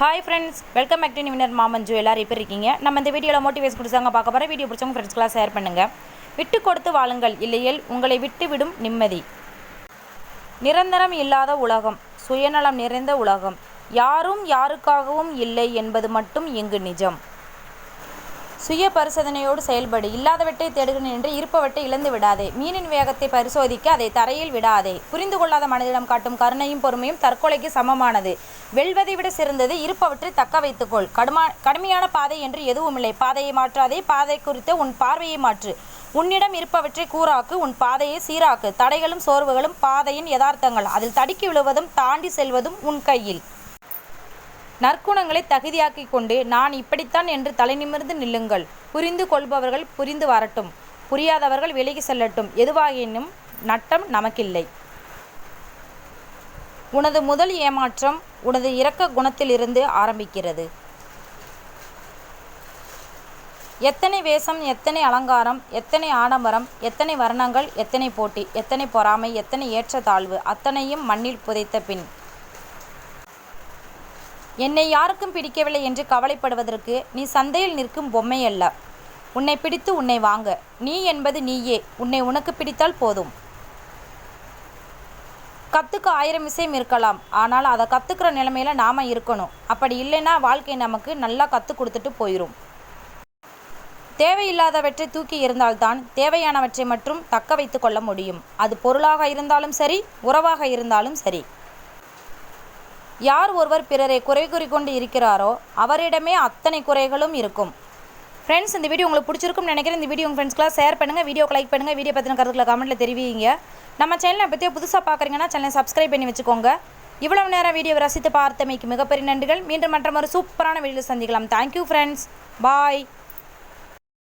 Hi friends welcome back to நிவினர் மாமஞ்சு எல்லாரும் எப்படி இருக்கீங்க? நம்ம இந்த வீடியோவில் மோட்டிவேஸ் பிடிச்சாங்க பார்க்க போகிற வீடியோ பிடிச்சவங்க ஃப்ரெண்ட்ஸ்க்கெலாம் ஷேர் பண்ணுங்கள் விட்டு கொடுத்து வாழுங்கள். இல்லையேல் உங்களை விட்டு விடும் நிம்மதி. நிரந்தரம் இல்லாத உலகம் சுயநலம் நிறைந்த உலகம். யாரும் யாருக்காகவும் இல்லை என்பது மட்டும் இங்கு நிஜம். சுய பரிசோதனையோடு செயல்படு. இல்லாதவற்றை தேடுகிறேன் என்று இருப்பவற்றை இழந்து விடாதே. மீனின் வேகத்தை பரிசோதிக்க அதை தரையில் விடாதே. புரிந்து கொள்ளாத மனிதனிடம் காட்டும் கருணையும் பொறுமையும் தற்கொலைக்கு சமமானது. வெல்வதை விட சிறந்தது இருப்பவற்றை தக்க வைத்துக்கொள். கடுமா கடுமையான பாதை என்று எதுவுமில்லை. பாதையை மாற்றாதே. பாதை குறித்த உன் பார்வையை மாற்று. உன்னிடம் இருப்பவற்றை கூறாக்கு. உன் பாதையை சீராக்கு. தடைகளும் சோர்வுகளும் பாதையின் யதார்த்தங்கள். அதில் தடுக்கி விழுவதும் தாண்டி செல்வதும் உன் கையில். நற்குணங்களை தகுதியாக்கி கொண்டு நான் இப்படித்தான் என்று தலைநிமிர்ந்து நில்லுங்கள். புரிந்து கொள்பவர்கள் புரிந்து வரட்டும். புரியாதவர்கள் விலகி செல்லட்டும். எதுவாகினும் நட்டம் நமக்கில்லை. உனது முதல் ஏமாற்றம் உனது இரக்க குணத்திலிருந்து ஆரம்பிக்கிறது. எத்தனை வேஷம் எத்தனை அலங்காரம் எத்தனை ஆடம்பரம் எத்தனை வர்ணங்கள் எத்தனை போட்டி எத்தனை பொறாமை எத்தனை ஏற்ற தாழ்வு அத்தனையும் மண்ணில் புதைத்த பின். என்னை யாருக்கும் பிடிக்கவில்லை என்று கவலைப்படுவதற்கு நீ சந்தையில் நிற்கும் பொம்மை அல்ல உன்னை பிடித்து உன்னை வாங்க. நீ என்பது நீயே. உன்னை உனக்கு பிடித்தால் போதும். கற்றுக்க ஆயிரம் விஷயம் இருக்கலாம். ஆனால் அதை கற்றுக்கிற நிலைமையில நாம் இருக்கணும். அப்படி இல்லைன்னா வாழ்க்கை நமக்கு நல்லா கற்றுக் கொடுத்துட்டு போயிடும் தேவையில்லாதவற்றை தூக்கி இருந்தால்தான் தேவையானவற்றை மட்டும் தக்க வைத்து கொள்ள முடியும். அது பொருளாக இருந்தாலும் சரி உறவாக இருந்தாலும் சரி. யார் ஒருவர் பிறரை குறை கூறிக்கொண்டு இருக்கிறாரோ அவரிடமே அத்தனை குறைகளும் இருக்கும். ஃப்ரெண்ட்ஸ் இந்த வீடியோ உங்களுக்கு பிடிச்சிருக்கும்னு நினைக்கிறேன். இந்த வீடியோ உங்கள் ஃப்ரெண்ட்ஸ்க்குலாம் ஷேர் பண்ணுங்கள் வீடியோக்கு லைக் பண்ணுங்கள் வீடியோ பற்றின கருத்துக்களை கமெண்ட்டில் தெரிவிங்க. நம்ம சேனலை பற்றியே புதுசாக பார்க்குறீங்கன்னா சேனலை சப்ஸ்கிரைப் பண்ணி வச்சுக்கோங்க. இவ்வளவு நேரம் வீடியோவை ரசித்து பார்த்தமைக்கு மிகப்பெரிய நன்றிகள். மீண்டும் மற்ற ஒரு சூப்பரான வீடியோ சந்திக்கலாம். Thank you friends bye